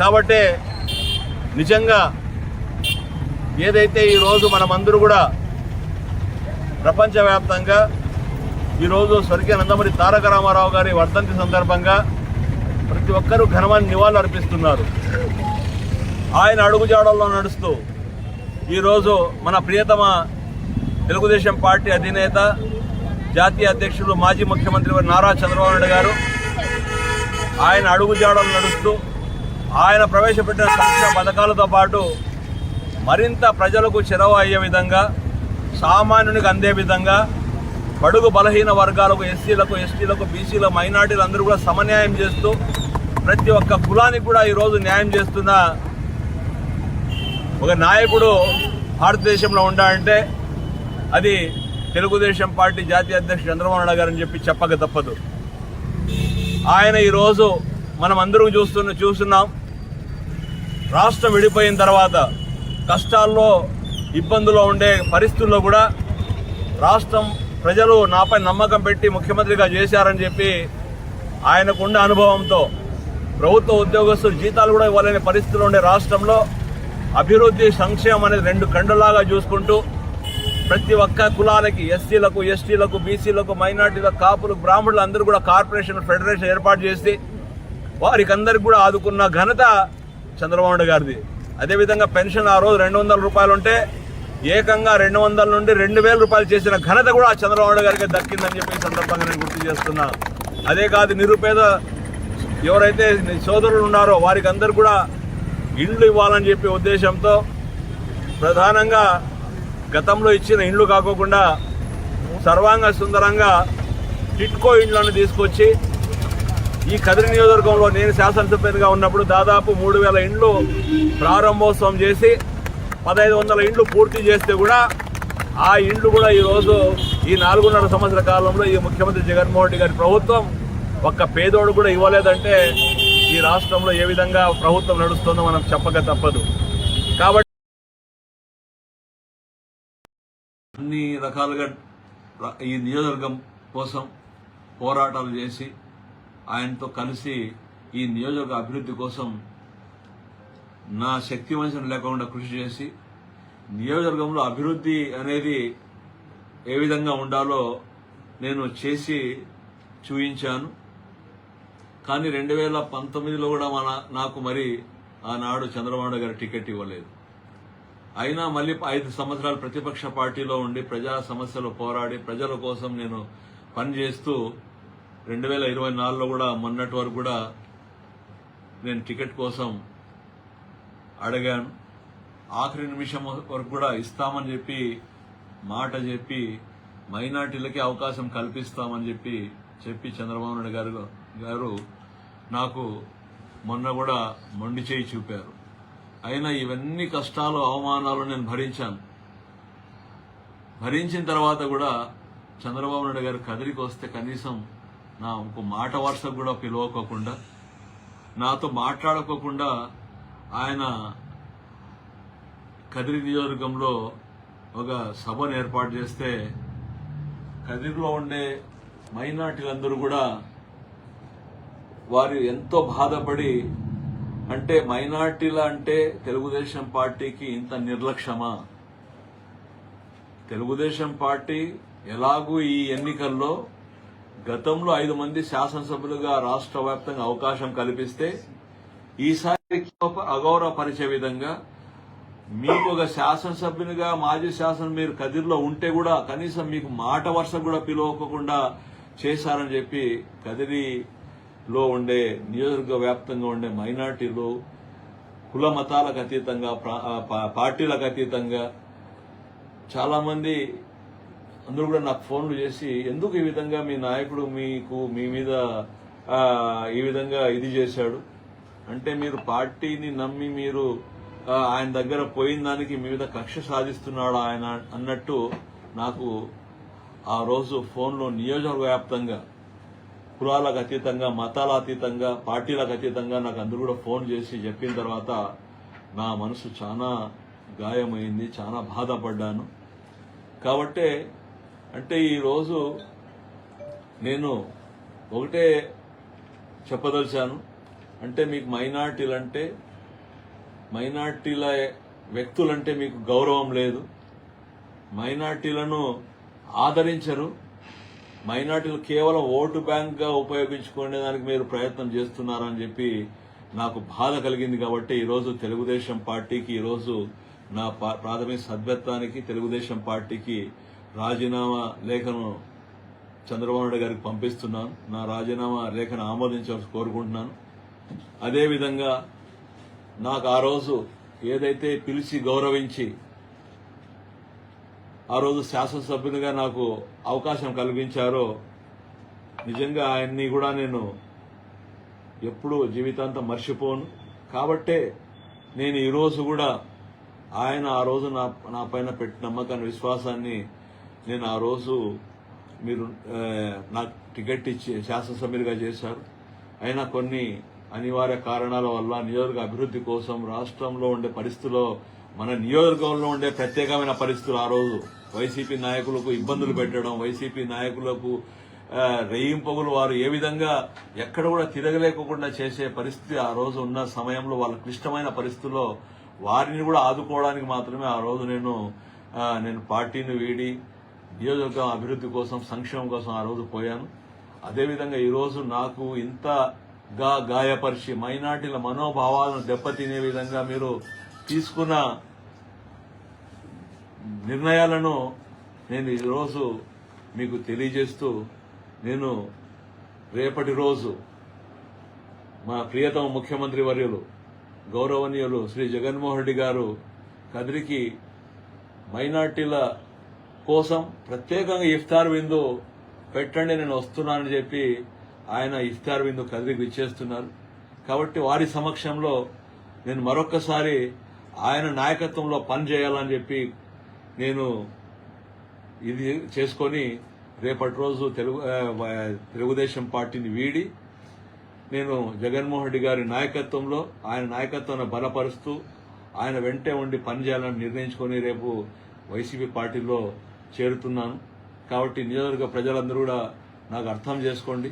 కాబట్టే నిజంగా ఏదైతే ఈరోజు మనమందరూ కూడా ప్రపంచవ్యాప్తంగా ఈరోజు స్వర్గీయ నందమూరి తారక రామారావు గారి వర్ధంతి సందర్భంగా ప్రతి ఒక్కరూ ఘనమైన నివాళులు అర్పిస్తున్నారు. ఆయన అడుగుజాడల్లో నడుస్తూ ఈరోజు మన ప్రియతమ తెలుగుదేశం పార్టీ అధినేత జాతీయ అధ్యక్షులు మాజీ ముఖ్యమంత్రి నారా చంద్రబాబు నాయుడు గారు ఆయన అడుగుజాడలు నడుస్తూ ఆయన ప్రవేశపెట్టిన సంక్షేమ పథకాలతో పాటు మరింత ప్రజలకు చెరవ అయ్యే విధంగా సామాన్యునికి అందే విధంగా బడుగు బలహీన వర్గాలకు ఎస్సీలకు ఎస్టీలకు బీసీల మైనార్టీలు అందరూ కూడా సమన్యాయం చేస్తూ ప్రతి ఒక్క కులానికి కూడా ఈరోజు న్యాయం చేస్తున్న ఒక నాయకుడు భారతదేశంలో ఉండాలంటే అది తెలుగుదేశం పార్టీ జాతీయ అధ్యక్షుడు చంద్రబాబు నాయుడు గారని చెప్పి చెప్పక తప్పదు. ఆయన ఈరోజు మనం అందరూ చూస్తున్న చూస్తున్నాం. రాష్ట్రం విడిపోయిన తర్వాత కష్టాల్లో ఇబ్బందుల్లో ఉండే పరిస్థితుల్లో కూడా రాష్ట్రం ప్రజలు నాపై నమ్మకం పెట్టి ముఖ్యమంత్రిగా చేశారని చెప్పి ఆయనకున్న అనుభవంతో ప్రభుత్వ ఉద్యోగస్తులు జీతాలు కూడా ఇవ్వలేని పరిస్థితులు ఉండే రాష్ట్రంలో అభివృద్ధి సంక్షేమం అనేది రెండు కండులాగా చూసుకుంటూ ప్రతి ఒక్క కులాలకి ఎస్సీలకు ఎస్టీలకు బీసీలకు మైనార్టీలకు కాపులు బ్రాహ్మణులు అందరూ కూడా కార్పొరేషన్ ఫెడరేషన్ ఏర్పాటు చేసి వారికి అందరికి కూడా ఆదుకున్న ఘనత చంద్రబాబు నాయుడు గారిది. అదేవిధంగా పెన్షన్ ఆ రోజు రెండు వందల రూపాయలు ఉంటే ఏకంగా రెండు వందల నుండి రెండు వేల రూపాయలు చేసిన ఘనత కూడా ఆ చంద్రబాబు నాయుడు గారికి దక్కిందని చెప్పి సందర్భంగా నేను గుర్తు చేస్తున్నా. అదే కాదు నిరుపేద ఎవరైతే సోదరులు ఉన్నారో వారికి అందరు కూడా ఇండ్లు ఇవ్వాలని చెప్పి ఉద్దేశంతో ప్రధానంగా గతంలో ఇచ్చిన ఇండ్లు కాకోకుండా సర్వాంగ సుందరంగా టిట్కో ఇండ్లను తీసుకొచ్చి ఈ కదిరి నియోజకవర్గంలో నేను శాసనసభ్యునిగా ఉన్నప్పుడు దాదాపు మూడు వేల ఇండ్లు ప్రారంభోత్సవం చేసి పదహైదు వందల ఇండ్లు పూర్తి చేస్తే కూడా ఆ ఇండ్లు కూడా ఈరోజు ఈ నాలుగున్నర సంవత్సర కాలంలో ఈ ముఖ్యమంత్రి జగన్మోహన్ రెడ్డి గారి ప్రభుత్వం ఒక్క పేదోడు కూడా ఇవ్వలేదంటే ఈ రాష్ట్రంలో ఏ విధంగా ప్రభుత్వం నడుస్తుందో మనం చెప్పక తప్పదు. కాబట్టి అన్ని రకాలుగా ఈ నియోజకవర్గం కోసం పోరాటాలు చేసి ఆయనతో కలిసి ఈ నియోజక అభివృద్ధి కోసం నా శక్తి వంచన లేకుండా కృషి చేసి నియోజకవర్గంలో అభివృద్ధి అనేది ఏ విధంగా ఉండాలో నేను చేసి చూయించాను. కానీ రెండు వేల పంతొమ్మిదిలో కూడా మన నాకు మరి ఆనాడు చంద్రబాబు గారు టికెట్ ఇవ్వలేదు. అయినా మళ్ళీ ఐదు సంవత్సరాలు ప్రతిపక్ష పార్టీలో ఉండి ప్రజా సమస్యలు పోరాడి ప్రజల కోసం నేను పనిచేస్తూ రెండు వేల ఇరవై నాలుగులో కూడా మొన్నటి వరకు కూడా నేను టికెట్ కోసం అడిగాను. ఆఖరి నిమిషం వరకు కూడా ఇస్తామని చెప్పి మాట చెప్పి మైనార్టీలకి అవకాశం కల్పిస్తామని చెప్పి చెప్పి చంద్రబాబు నాయుడు గారు గారు నాకు మొన్న కూడా మొండి చేయి చూపారు. అయినా ఇవన్నీ కష్టాలు అవమానాలు నేను భరించాను. భరించిన తర్వాత కూడా చంద్రబాబు నాయుడు గారు కదిలికి వస్తే కనీసం నా ఇంకో మాట వరుస కూడా పిలవకోకుండా నాతో మాట్లాడుకోకుండా ఆయన కదిరి నియోజకంలో ఒక సభను ఏర్పాటు చేస్తే కదిరిలో ఉండే మైనార్టీలందరూ కూడా వారు ఎంతో బాధపడి అంటే మైనార్టీల అంటే తెలుగుదేశం పార్టీకి ఇంత నిర్లక్ష్యమా? తెలుగుదేశం పార్టీ ఎలాగూ ఈ ఎన్నికల్లో గతంలో ఐదు మంది శాసనసభ్యులుగా రాష్ట్ర వ్యాప్తంగా అవకాశం కల్పిస్తే ఈసారి అగౌరవపరిచే విధంగా మీకు ఒక శాసనసభ్యునిగా మాజీ శాసనం మీరు కదిరిలో ఉంటే కూడా కనీసం మీకు మాట వరుస కూడా పిలవకుండా చేశారని చెప్పి కదిరిలో ఉండే నియోజకవర్గ వ్యాప్తంగా ఉండే మైనార్టీలు కుల మతాలకు అతీతంగా ప్రా- పా- పార్టీలకు అతీతంగా చాలామంది అందరూ కూడా నాకు ఫోన్లు చేసి ఎందుకు ఈ విధంగా మీ నాయకుడు మీకు మీ మీద ఈ విధంగా ఇది చేశాడు? అంటే మీరు పార్టీని నమ్మి మీరు ఆయన దగ్గర పోయిన దానికి మీ మీద కక్ష సాధిస్తున్నాడు ఆయన? అన్నట్టు నాకు ఆ రోజు ఫోన్లో నియోజకవర్గ వ్యాప్తంగా కులాలకు అతీతంగా మతాల అతీతంగా పార్టీలకు అతీతంగా నాకు అందరూ కూడా ఫోన్ చేసి చెప్పిన తర్వాత నా మనసు చాలా గాయమైంది చాలా బాధపడ్డాను. కాబట్టే అంటే ఈరోజు నేను ఒకటే చెప్పదలిచాను. అంటే మీకు మైనార్టీలు అంటే మైనార్టీల వ్యక్తులంటే మీకు గౌరవం లేదు. మైనార్టీలను ఆదరించరు. మైనార్టీలు కేవలం ఓటు బ్యాంక్గా ఉపయోగించుకునే దానికి మీరు ప్రయత్నం చేస్తున్నారని చెప్పి నాకు బాధ కలిగింది కాబట్టి ఈరోజు తెలుగుదేశం పార్టీకి ఈరోజు నా పా- ప్రాథమిక సభ్యత్వానికి తెలుగుదేశం పార్టీకి రాజీనామా లేఖను చంద్రబాబు నాయుడు గారికి పంపిస్తున్నాను. నా రాజీనామా లేఖను ఆమోదించాల్సి కోరుకుంటున్నాను. అదేవిధంగా నాకు ఆ రోజు ఏదైతే పిలిచి గౌరవించి ఆ రోజు శాసనసభ్యునిగా నాకు అవకాశం కల్పించారో నిజంగా ఆయన్ని కూడా నేను ఎప్పుడూ జీవితాంతం మర్చిపోను. కాబట్టే నేను ఈరోజు కూడా ఆయన ఆ రోజు నా నా పైన పెట్టిన నమ్మకాన్ని విశ్వాసాన్ని నేను ఆ రోజు మీరు నాకు టికెట్ ఇచ్చి శాసనసభ్యులుగా చేశారు. అయినా కొన్ని అనివార్య కారణాల వల్ల నియోజక అభివృద్ధి కోసం రాష్ట్రంలో ఉండే పరిస్థితుల్లో మన నియోజకవర్గంలో ఉండే ప్రత్యేకమైన పరిస్థితులు ఆ రోజు. వైసీపీ నాయకులకు ఇబ్బందులు పెట్టడం వైసీపీ నాయకులకు రేయింపగులు రెయ్యింపగులు వారు ఏ విధంగా ఎక్కడ కూడా తిరగలేకుండా చేసే పరిస్థితి ఆ రోజు ఉన్న సమయంలో వాళ్ళ క్లిష్టమైన పరిస్థితుల్లో వారిని కూడా ఆదుకోవడానికి మాత్రమే ఆ రోజు నేను నేను పార్టీని వీడి నియోజకవర్గం అభివృద్ధి కోసం సంక్షేమం కోసం ఆ రోజు పోయాను. అదేవిధంగా ఈరోజు నాకు ఇంతగా గాయపరిచి మైనార్టీల మనోభావాలను దెబ్బతినే విధంగా మీరు తీసుకున్న నిర్ణయాలను నేను ఈరోజు మీకు తెలియజేస్తూ నేను రేపటి రోజు మా ప్రియతమ ముఖ్యమంత్రి వర్యులు గౌరవనీయులు శ్రీ జగన్మోహన్ రెడ్డి గారు కదిరికి మైనార్టీల కోసం ప్రత్యేకంగా ఇఫ్తార్ విందు పెట్టండి నేను వస్తున్నానని చెప్పి ఆయన ఇఫ్తార్ విందు కదిరికి ఇచ్చేస్తున్నారు కాబట్టి వారి సమక్షంలో నేను మరొక్కసారి ఆయన నాయకత్వంలో పని చేయాలని చెప్పి నేను ఇది చేసుకొని రేపటి రోజు తెలుగు తెలుగుదేశం పార్టీని వీడి నేను జగన్మోహన్ రెడ్డి గారి నాయకత్వంలో ఆయన నాయకత్వాన్ని బలపరుస్తూ ఆయన వెంటే ఉండి పనిచేయాలని నిర్ణయించుకొని రేపు వైసీపీ పార్టీలో చేరుతున్నాను. కాబట్టి నియోజకవర్గ ప్రజలందరూ కూడా నాకు అర్థం చేసుకోండి.